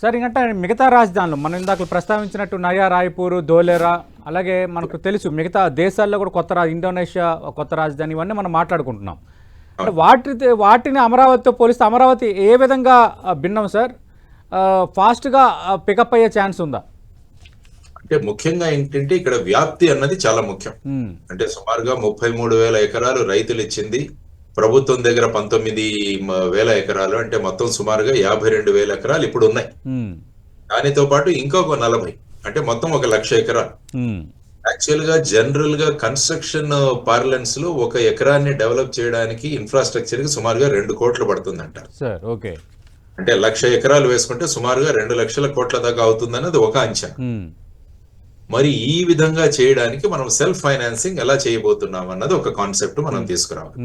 Sir ఇంకంటే మిగతా రాజధానులు మనం ఇందాక ప్రస్తావించినట్టు నయా రాయ్పూర్ ధోలేరా అలాగే మనకు తెలుసు మిగతా దేశాల్లో కూడా కొత్త రా ఇండోనేషియా కొత్త రాజధాని ఇవన్నీ మనం మాట్లాడుకుంటున్నాం. అంటే వాటి వాటిని అమరావతితో పోలిస్తే అమరావతి ఏ విధంగా భిన్నం సార్? ఫాస్ట్గా పికప్ అయ్యే ఛాన్స్ ఉందా? అంటే ముఖ్యంగా ఏంటంటే ఇక్కడ వ్యాప్తి అన్నది చాలా ముఖ్యం. అంటే సుమారుగా ముప్పై మూడు వేల ఎకరాలు రైతులు ఇచ్చింది. ప్రభుత్వం దగ్గర పంతొమ్మిది వేల ఎకరాలు అంటే మొత్తం సుమారుగా యాభై రెండు వేల ఎకరాలు ఇప్పుడు ఉన్నాయి దానితో పాటు ఇంకొక నలభై అంటే మొత్తం ఒక లక్ష ఎకరాలు. యాక్చువల్గా జనరల్గా కన్స్ట్రక్షన్ పార్లెన్స్లో ఒక ఎకరాన్ని డెవలప్ చేయడానికి ఇన్ఫ్రాస్ట్రక్చర్కి సుమారుగా రెండు కోట్లు పడుతుందంటారు సార్ ఓకే. అంటే లక్ష ఎకరాలు వేసుకుంటే సుమారుగా రెండు లక్షల కోట్ల దాకా అవుతుందన్నది ఒక అంచనా. మరి ఈ విధంగా చేయడానికి మనం సెల్ఫ్ ఫైనాన్సింగ్ ఎలా చేయబోతున్నాం అన్నది ఒక కాన్సెప్ట్ మనం తీసుకురావాలి.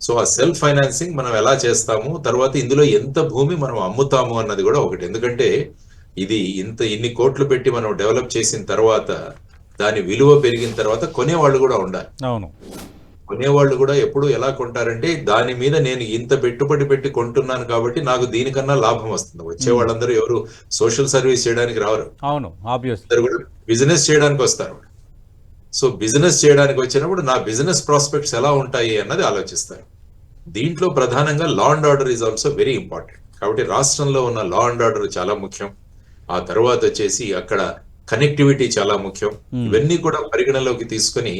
సో ఆ సెల్ఫ్ ఫైనాన్సింగ్ మనం ఎలా చేస్తాము తర్వాత ఇందులో ఎంత భూమి మనం అమ్ముతాము అన్నది కూడా ఒకటి. ఎందుకంటే ఇది ఇంత ఇన్ని కోట్లు పెట్టి మనం డెవలప్ చేసిన తర్వాత దాని విలువ పెరిగిన తర్వాత కొనేవాళ్ళు కూడా ఉండాలి. అవును. కొనేవాళ్ళు కూడా ఎప్పుడు ఎలా కొంటారంటే దాని మీద నేను ఇంత పెట్టుబడి పెట్టి కొంటున్నాను కాబట్టి నాకు దీనికన్నా లాభం వస్తుంది. వచ్చే వాళ్ళందరూ ఎవరు సోషల్ సర్వీస్ చేయడానికి రావరు అవును కూడా బిజినెస్ చేయడానికి వస్తారు. సో బిజినెస్ చేయడానికి వచ్చినప్పుడు నా బిజినెస్ ప్రాస్పెక్ట్స్ ఎలా ఉంటాయి అన్నది ఆలోచిస్తారు. దీంట్లో ప్రధానంగా law and order is also very important కాబట్టి రాష్ట్రంలో ఉన్న లా అండ్ ఆర్డర్ చాలా ముఖ్యం. ఆ తర్వాత వచ్చేసి అక్కడ కనెక్టివిటీ చాలా ముఖ్యం. ఇవన్నీ కూడా పరిగణలోకి తీసుకొని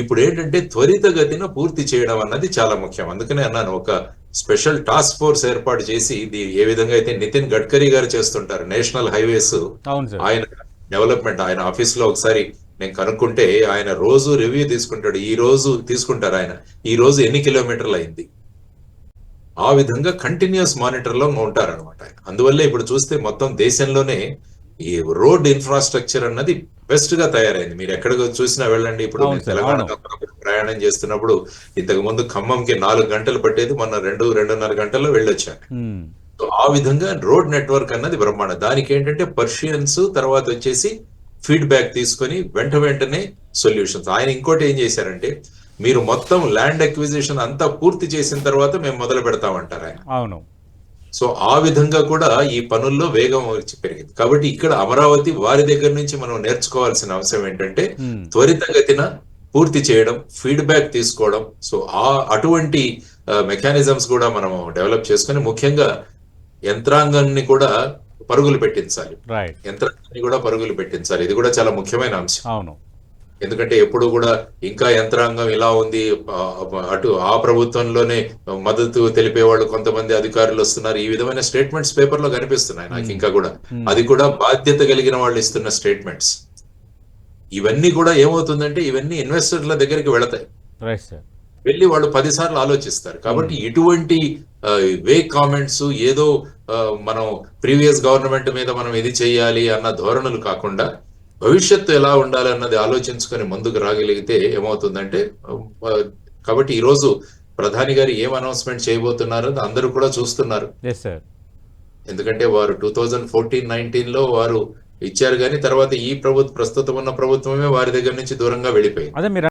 ఇప్పుడు ఏంటంటే త్వరితగతిన పూర్తి చేయడం అన్నది చాలా ముఖ్యం. అందుకనే అన్నాను ఒక స్పెషల్ టాస్క్ ఫోర్స్ ఏర్పాటు చేసి ఇది ఏ విధంగా అయితే నితిన్ గడ్కరీ గారు చేస్తుంటారు నేషనల్ హైవేస్ ఆయన డెవలప్మెంట్ ఆయన ఆఫీస్లో ఒకసారి నేను కనుక్కుంటే ఆయన రోజు రివ్యూ తీసుకుంటాడు. ఈ రోజు తీసుకుంటారు ఆయన. ఈ రోజు ఎన్ని కిలోమీటర్లు అయింది? ఆ విధంగా కంటిన్యూస్ మానిటర్లో ఉంటారు అనమాట అందువల్లే ఇప్పుడు చూస్తే మొత్తం దేశంలోనే ఈ రోడ్ ఇన్ఫ్రాస్ట్రక్చర్ అన్నది బెస్ట్గా తయారైంది. మీరు ఎక్కడ చూసినా వెళ్ళండి. ఇప్పుడు తెలంగాణ ప్రయాణం చేస్తున్నప్పుడు ఇంతకు ముందు ఖమ్మంకి నాలుగు గంటలు పట్టేది మొన్న రెండు రెండున్నర గంటల్లో వెళ్ళొచ్చాను. ఆ విధంగా రోడ్ నెట్వర్క్ అన్నది బ్రహ్మాండం. దానికి ఏంటంటే పర్షియన్స్ తర్వాత వచ్చేసి ఫీడ్బ్యాక్ తీసుకొని వెంట వెంటనే సొల్యూషన్స్ ఆయన ఇంకోటి ఏం చేశారంటే మీరు మొత్తం ల్యాండ్ అక్విజిషన్ అంతా పూర్తి చేసిన తర్వాత మేము మొదలు పెడతామంటారు ఆయన. అవును. సో ఆ విధంగా కూడా ఈ పనుల్లో వేగం వచ్చి పెరిగింది. కాబట్టి ఇక్కడ అమరావతి వారి దగ్గర నుంచి మనం నేర్చుకోవాల్సిన అంశం ఏంటంటే త్వరితగతిన పూర్తి చేయడం ఫీడ్బ్యాక్ తీసుకోవడం. సో ఆ అటువంటి మెకానిజమ్స్ కూడా మనం డెవలప్ చేసుకొని ముఖ్యంగా యంత్రాంగాన్ని కూడా పరుగులు పెట్టించాలి. రైట్ యంత్రాంగాన్ని కూడా పరుగులు పెట్టించాలి. ఇది కూడా చాలా ముఖ్యమైన అంశం. అవును. ఎందుకంటే ఎప్పుడు కూడా ఇంకా యంత్రాంగం ఇలా ఉంది. అటు ఆ ప్రభుత్వంలోనే మద్దతు తెలిపే వాళ్ళు కొంతమంది అధికారులు వస్తున్నారు. ఈ విధమైన స్టేట్మెంట్స్ పేపర్లో కనిపిస్తున్నాయి నాకు ఇంకా కూడా. అది కూడా బాధ్యత కలిగిన వాళ్ళు ఇస్తున్న స్టేట్మెంట్స్. ఇవన్నీ కూడా ఏమవుతుందంటే ఇవన్నీ ఇన్వెస్టర్ల దగ్గరికి వెళతాయి. వెళ్ళి వాళ్ళు పదిసార్లు ఆలోచిస్తారు. కాబట్టి ఇటువంటి వే కామెంట్స్ ఏదో మనం ప్రీవియస్ గవర్నమెంట్ మీద మనం ఇది చేయాలి అన్న ధోరణులు కాకుండా భవిష్యత్తు ఎలా ఉండాలి అన్నది ఆలోచించుకొని ముందుకు రాగలిగితే ఏమవుతుందంటే కాబట్టి ఈ రోజు ప్రధాని గారు ఏం అనౌన్స్మెంట్ చేయబోతున్నారో అందరూ కూడా చూస్తున్నారు. ఎందుకంటే వారు టూ థౌజండ్ ఫోర్టీన్ నైన్టీన్లో వారు ఇచ్చారు కానీ తర్వాత ఈ ప్రభుత్వం ప్రస్తుతం ఉన్న ప్రభుత్వమే వారి దగ్గర నుంచి దూరంగా వెళ్ళిపోయింది.